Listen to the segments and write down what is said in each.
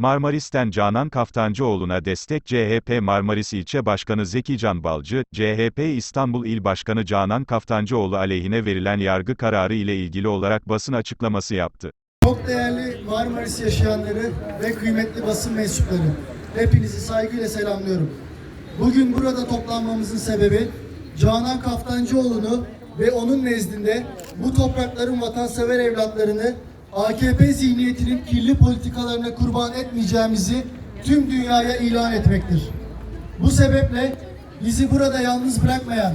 Marmaris'ten Canan Kaftancıoğlu'na destek CHP Marmaris İlçe Başkanı Zeki Can Balcı, CHP İstanbul İl Başkanı Canan Kaftancıoğlu aleyhine verilen yargı kararı ile ilgili olarak basın açıklaması yaptı. Çok değerli Marmaris yaşayanları ve kıymetli basın mensupları, hepinizi saygıyla selamlıyorum. Bugün burada toplanmamızın sebebi, Canan Kaftancıoğlu'nu ve onun nezdinde bu toprakların vatansever evlatlarını AKP zihniyetinin kirli politikalarına kurban etmeyeceğimizi tüm dünyaya ilan etmektir. Bu sebeple bizi burada yalnız bırakmayan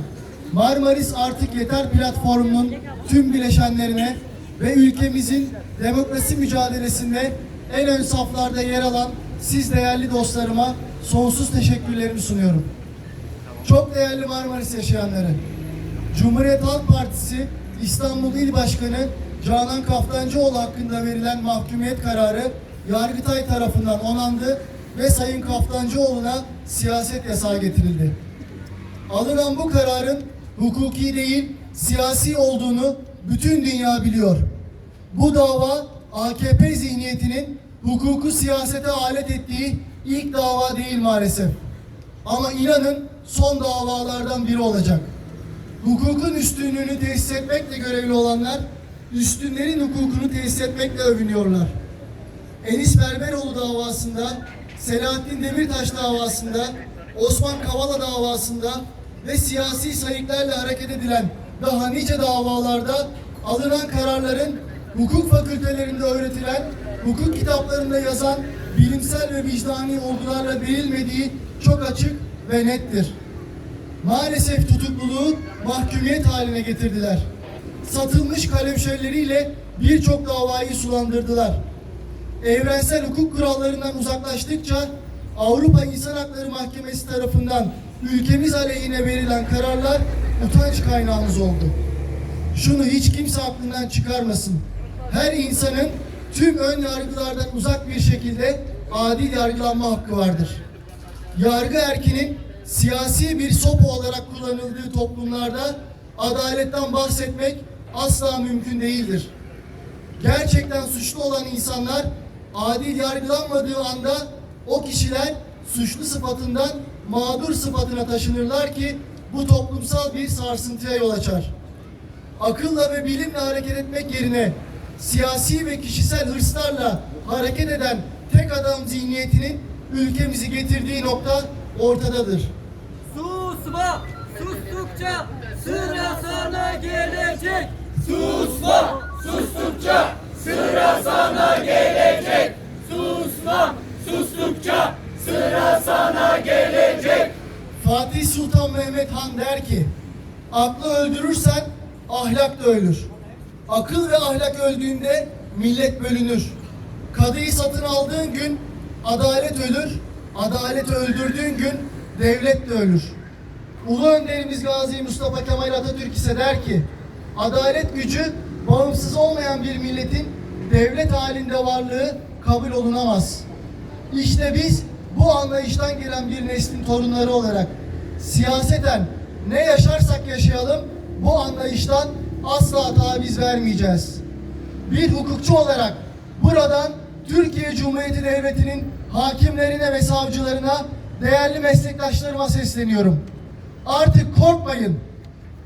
Marmaris Artık Yeter platformunun tüm bileşenlerine ve ülkemizin demokrasi mücadelesinde en ön saflarda yer alan siz değerli dostlarıma sonsuz teşekkürlerimi sunuyorum. Çok değerli Marmaris yaşayanları, Cumhuriyet Halk Partisi İstanbul İl Başkanı Canan Kaftancıoğlu hakkında verilen mahkumiyet kararı Yargıtay tarafından onandı ve Sayın Kaftancıoğlu'na siyaset yasağı getirildi. Alınan bu kararın hukuki değil, siyasi olduğunu bütün dünya biliyor. Bu dava AKP zihniyetinin hukuku siyasete alet ettiği ilk dava değil maalesef. Ama inanın son davalardan biri olacak. Hukukun üstünlüğünü tesis etmekle görevli olanlar, üstünlerin hukukunu tesis etmekle övünüyorlar. Enis Berberoğlu davasında, Selahattin Demirtaş davasında, Osman Kavala davasında ve siyasi sayıklarla hareket edilen daha nice davalarda alınan kararların hukuk fakültelerinde öğretilen, hukuk kitaplarında yazan bilimsel ve vicdani olgularla verilmediği çok açık ve nettir. Maalesef tutukluluğu mahkumiyet haline getirdiler. Satılmış kalemşerleriyle birçok davayı sulandırdılar evrensel hukuk kurallarından uzaklaştıkça Avrupa İnsan Hakları Mahkemesi tarafından ülkemiz aleyhine verilen kararlar utanç kaynağımız oldu. Şunu hiç kimse aklından çıkarmasın. Her insanın tüm ön yargılardan uzak bir şekilde adil yargılanma hakkı vardır. Yargı erkinin siyasi bir sopa olarak kullanıldığı toplumlarda adaletten bahsetmek asla mümkün değildir gerçekten suçlu olan insanlar adil yargılanmadığı anda o kişiler suçlu sıfatından mağdur sıfatına taşınırlar ki bu toplumsal bir sarsıntıya yol açar. Akılla ve bilimle hareket etmek yerine siyasi ve kişisel hırslarla hareket eden tek adam zihniyetinin ülkemizi getirdiği nokta ortadadır. Susma, sustukça sıra sana gelecek. Susma, sustukça sıra sana gelecek. Susma, sustukça sıra sana gelecek. Fatih Sultan Mehmet Han der ki, aklı öldürürsen ahlak da ölür. Akıl ve ahlak öldüğünde millet bölünür. Kadıyı satın aldığın gün adalet ölür, adaleti öldürdüğün gün devlet de ölür. Ulu önderimiz Gazi Mustafa Kemal Atatürk ise der ki, adalet gücü bağımsız olmayan bir milletin devlet halinde varlığı kabul olunamaz. İşte biz bu anlayıştan gelen bir neslin torunları olarak siyaseten ne yaşarsak yaşayalım bu anlayıştan asla taviz vermeyeceğiz. Bir hukukçu olarak buradan Türkiye Cumhuriyeti Devleti'nin hakimlerine ve savcılarına değerli meslektaşlarıma sesleniyorum. Artık korkmayın.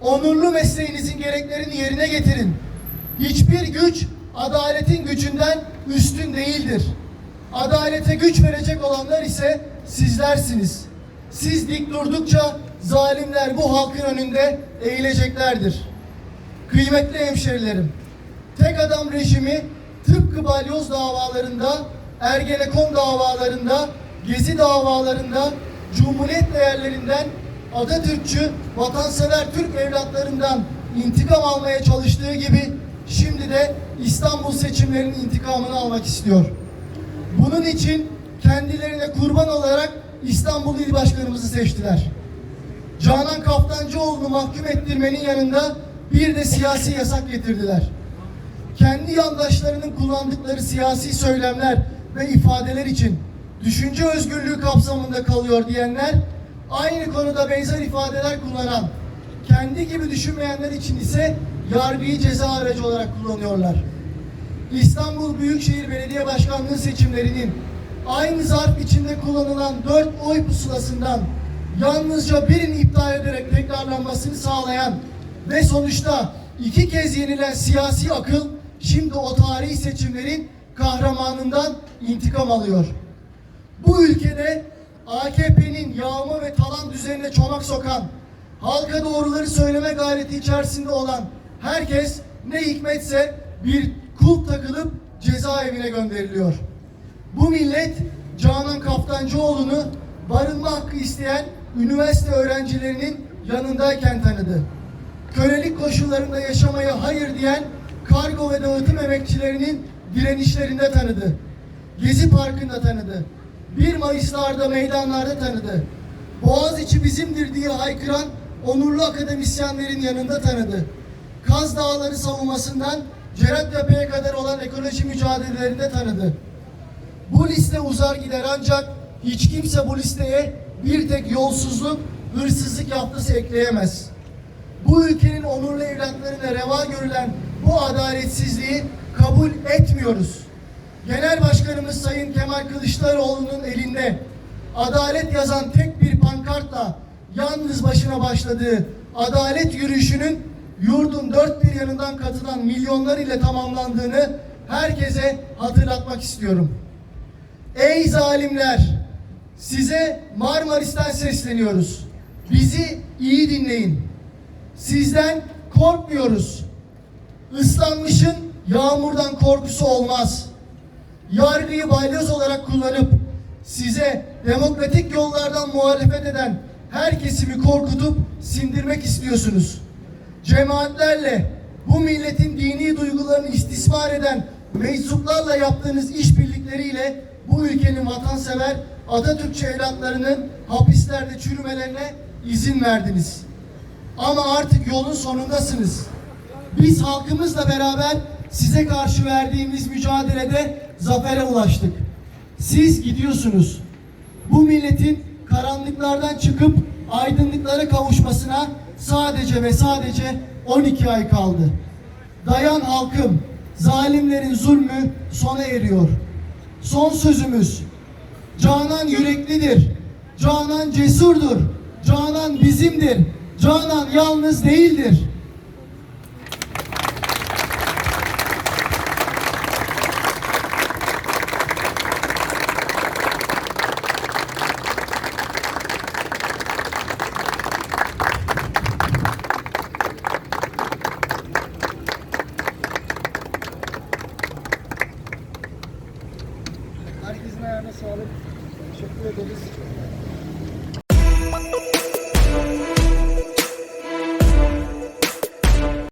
Onurlu mesleğinizin gereklerini yerine getirin. Hiçbir güç adaletin gücünden üstün değildir. Adalete güç verecek olanlar ise sizlersiniz. Siz dik durdukça zalimler bu halkın önünde eğileceklerdir. Kıymetli hemşerilerim, tek adam rejimi tıpkı balyoz davalarında, Ergenekon davalarında, Gezi davalarında, Cumhuriyet değerlerinden, Atatürkçü, vatansever Türk evlatlarından intikam almaya çalıştığı gibi şimdi de İstanbul seçimlerinin intikamını almak istiyor. Bunun için kendilerine kurban olarak İstanbul İl Başkanımızı seçtiler. Canan Kaftancıoğlu'nu mahkum ettirmenin yanında bir de siyasi yasak getirdiler. Kendi yandaşlarının kullandıkları siyasi söylemler ve ifadeler için düşünce özgürlüğü kapsamında kalıyor diyenler aynı konuda benzer ifadeler kullanan kendi gibi düşünmeyenler için ise yargıyı ceza aracı olarak kullanıyorlar. İstanbul Büyükşehir Belediye Başkanlığı seçimlerinin aynı zarf içinde kullanılan dört oy pusulasından yalnızca birini iptal ederek tekrarlanmasını sağlayan ve sonuçta iki kez yenilen siyasi akıl şimdi o tarihi seçimlerin kahramanından intikam alıyor. Bu ülkede AKP'nin yağma ve talan düzenine çomak sokan, halka doğruları söyleme gayreti içerisinde olan herkes ne hikmetse bir kulp takılıp cezaevine gönderiliyor. Bu millet Canan Kaftancıoğlu'nu barınma hakkı isteyen üniversite öğrencilerinin yanındayken tanıdı. Kölelik koşullarında yaşamaya hayır diyen kargo ve dağıtım emekçilerinin direnişlerinde tanıdı. Gezi Parkı'nda tanıdı. 1 Mayıs'larda meydanlarda tanıdı. Boğaziçi bizimdir diye haykıran onurlu akademisyenlerin yanında tanıdı. Kaz Dağları savunmasından Cerattepe'ye kadar olan ekoloji mücadelelerinde tanıdı. Bu liste uzar gider ancak hiç kimse bu listeye bir tek yolsuzluk, hırsızlık yaptısı ekleyemez. Bu ülkenin onurlu evlatlarına reva görülen bu adaletsizliği kabul etmiyoruz. Genel Başkanımız Sayın Kemal Kılıçdaroğlu'nun elinde adalet yazan tek bir pankartla yalnız başına başladığı adalet yürüyüşünün yurdun dört bir yanından katılan milyonlar ile tamamlandığını herkese hatırlatmak istiyorum. Ey zalimler! Size Marmaris'ten sesleniyoruz. Bizi iyi dinleyin. Sizden korkmuyoruz. Islanmışın yağmurdan korkusu olmaz. Yargıyı balyoz olarak kullanıp size demokratik yollardan muhalefet eden her kesimi korkutup sindirmek istiyorsunuz. Cemaatlerle bu milletin dini duygularını istismar eden meczuplarla yaptığınız işbirlikleriyle bu ülkenin vatansever Atatürkçü evlatlarının hapislerde çürümelerine izin verdiniz. Ama artık yolun sonundasınız. Biz halkımızla beraber size karşı verdiğimiz mücadelede zafere ulaştık. Siz gidiyorsunuz. Bu milletin karanlıklardan çıkıp aydınlıklara kavuşmasına sadece ve sadece 12 ay kaldı. Dayan halkım, zalimlerin zulmü sona eriyor. Son sözümüz, Canan yüreklidir, Canan cesurdur, Canan bizimdir, Canan yalnız değildir. Sağlık. Teşekkür ederiz.